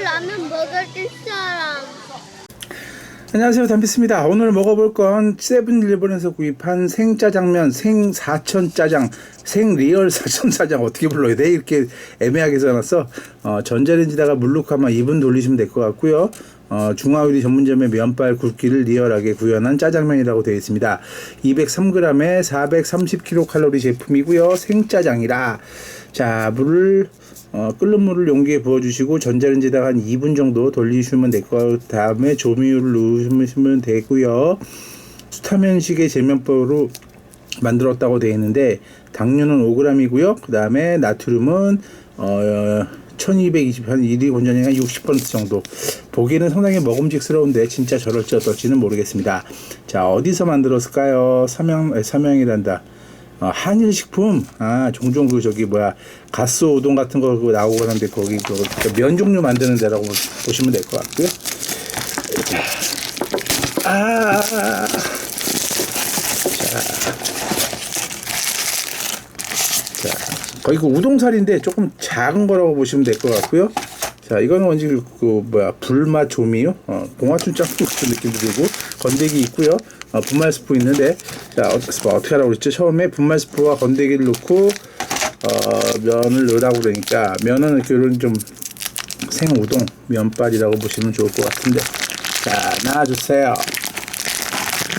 라면 먹을 사람. 안녕하세요. 담비스입니다. 오늘 먹어볼 건 세븐일레븐에서 구입한 생짜장면 생사천짜장 생리얼 사천짜장. 어떻게 불러야 돼? 이렇게 애매하게 써놨어. 어, 전자레인지다가 물 넣고 한번 2분 돌리시면 될 것 같고요 어, 중화요리 전문점의 면발 굵기를 리얼하게 구현한 짜장면이라고 되어 있습니다 203g에 430kcal 제품이고요 생짜장이라 자 물을 어, 끓는 물을 용기에 부어주시고 전자레인지에다가 한 2분 정도 돌리시면 될 거 다음에 조미유를 넣으시면 되고요. 수타면식의 제면법으로 만들었다고 되어 있는데 당류는 5g이고요. 그 다음에 나트륨은 어, 1220, 한 1위 원전이 한60% 정도. 보기에는 상당히 먹음직스러운데 진짜 저럴지 어떨지는 모르겠습니다. 자, 어디서 만들었을까요? 삼양, 삼양이란다. 어, 한일식품 아 종종 그 저기 뭐야 가스 우동 같은 거 그거 나오고 하는데 거기 그면 종류 만드는 데라고 보- 보시면 될 것 같고요. 아, 아, 아. 자, 자 거의 그 우동살인데 조금 작은 거라고 보시면 될 것 같고요. 자, 이거는 원지 그 뭐야 불맛 조미요. 어, 봉화춘 짬뽕 같은 느낌도 들고 건더기 있고요. 어, 분말 스프 있는데 자 어, 어떻게 하라고 그랬죠? 처음에 분말 스프와 건더기를 넣고 어, 면을 넣으라고 그러니까 면은 이렇게 이런 좀 생우동 면발이라고 보시면 좋을 것 같은데 자 놔주세요.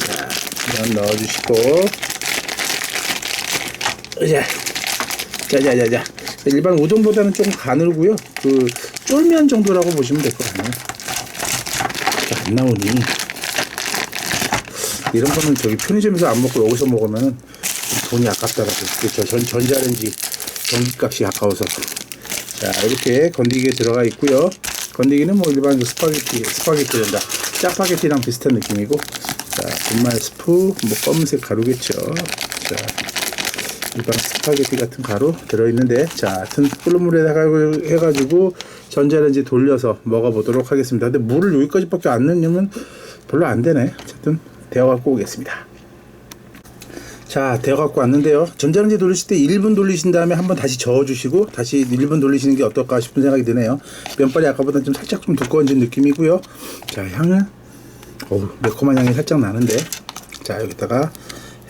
자, 면 넣어주시고 자, 자자자자 일반 우동보다는 조금 가늘고요. 그 쫄면 정도라고 보시면 될 것 같네요. 자, 안 나오니 이런 거는 저기 편의점에서 안 먹고 여기서 먹으면 좀 돈이 아깝더라고. 그렇죠. 전 전자레인지 전기값이 아까워서. 자 이렇게 건더기에 들어가 있고요. 건더기는 뭐 일반 그 스파게티 스파게티 된다. 짜파게티랑 비슷한 느낌이고. 자 분말 스프 뭐 검은색 가루겠죠. 자 일반 스파게티 같은 가루 들어있는데 자 하여튼 끓는 물에다가 해가지고 전자레인지 돌려서 먹어보도록 하겠습니다. 근데 물을 여기까지밖에 안 넣으면 별로 안 되네. 어쨌든 데워갖고 오겠습니다. 자 데워갖고 왔는데요. 전자레인지 돌리실 때 1분 돌리신 다음에 한번 다시 저어주시고 다시 1분 돌리시는 게 어떨까 싶은 생각이 드네요. 면발이 아까보다 좀 살짝 좀 두꺼워진 느낌이고요. 자 향은 어우 매콤한 향이 살짝 나는데. 자 여기다가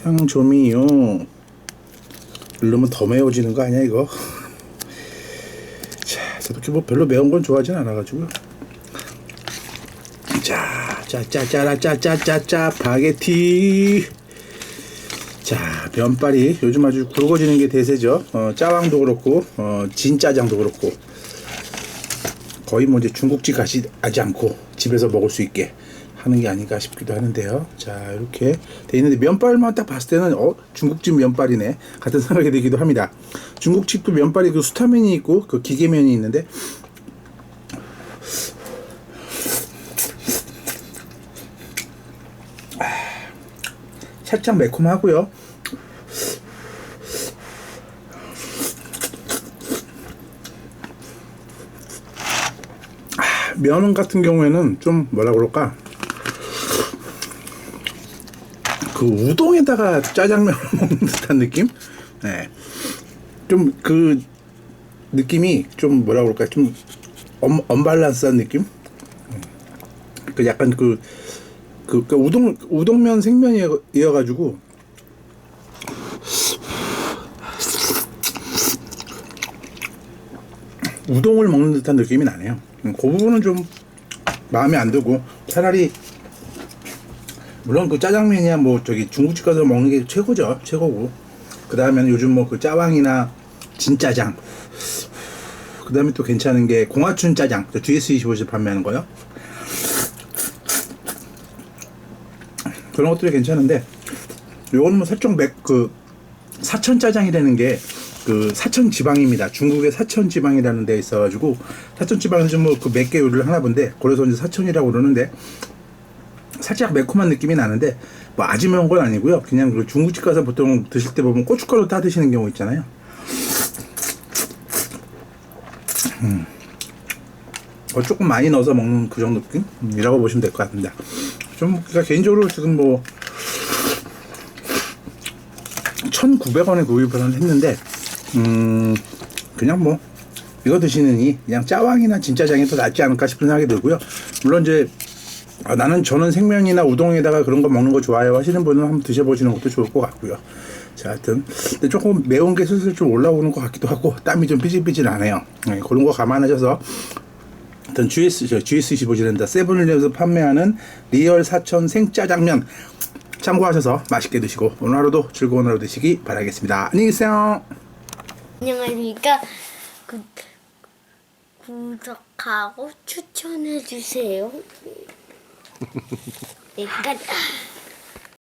향조미요 이러면 더 매워지는 거 아니야 이거? 자 저렇게 뭐 별로 매운 건 좋아하진 않아가지고 짜짜짜라짜짜짜짜 바게티. 자 면발이 요즘 아주 굵어지는 게 대세죠. 어, 짜왕도 그렇고 어, 진짜장도 그렇고. 거의 뭐 이제 중국집 가지 하지 않고 집에서 먹을 수 있게 하는 게 아닌가 싶기도 하는데요. 자 이렇게 돼 있는데 면발만 딱 봤을 때는 어 중국집 면발이네 같은 생각이 들기도 합니다. 중국집도 면발이 그 수타면이 있고 그 기계면이 있는데 아, 살짝 매콤하고요. 면 같은 경우에는 좀 뭐라 그럴까 그 우동에다가 짜장면을 먹는 듯한 느낌? 네. 좀 그 느낌이 좀 뭐라 그럴까 좀 언, 언밸런스한 느낌? 그 약간 그, 그, 그 우동 우동면 생면이어가지고 우동을 먹는 듯한 느낌이 나네요. 음, 그 부분은 좀 마음에 안 들고 차라리 물론 그 짜장면이야 뭐 저기 중국집 가서 먹는 게 최고죠. 최고고. 그 다음에는 요즘 뭐 그 짜왕이나 진짜장. 그 다음에 또 괜찮은 게 공화춘 짜장. 저 GS25에서 판매하는 거요. 그런 것들이 괜찮은데 요거는 뭐 살짝 맥그 사천 짜장이라는 게 그 사천 지방입니다. 중국의 사천 지방이라는 데 있어가지고 사천 지방에서 좀뭐그 몇 개 요리를 하나 본데 그래서 이제 사천이라고 그러는데 살짝 매콤한 느낌이 나는데 뭐 아주 매운 건 아니고요. 그냥 그 중국집 가서 보통 드실 때 보면 고춧가루 타 드시는 경우 있잖아요. 음. 어, 조금 많이 넣어서 먹는 그 정도 느낌이라고 보시면 될 것 같습니다. 좀 그러니까 개인적으로 지금 뭐 1,900원에 구입을 했는데 음 그냥 뭐 이거 드시느니 그냥 짜왕이나 진짜장이 더 낫지 않을까 싶은 생각이 들고요. 물론 이제 아, 나는 저는 생면이나 우동에다가 그런 거 먹는 거 좋아해요 하시는 분은 한번 드셔보시는 것도 좋을 것 같고요. 자, 하여튼 조금 매운 게 슬슬 좀 올라오는 것 같기도 하고 땀이 좀 삐질삐질하네요. 네, 그런 거 감안하셔서 하여튼 GS, 저 GS 25지랜다 세븐일레븐에서 판매하는 리얼 사천 생짜장면 참고하셔서 맛있게 드시고 오늘 하루도 즐거운 하루 되시기 바라겠습니다. 안녕히 계세요. 안녕하십니까. 구, 구독하고 추천해주세요. 네, 끝.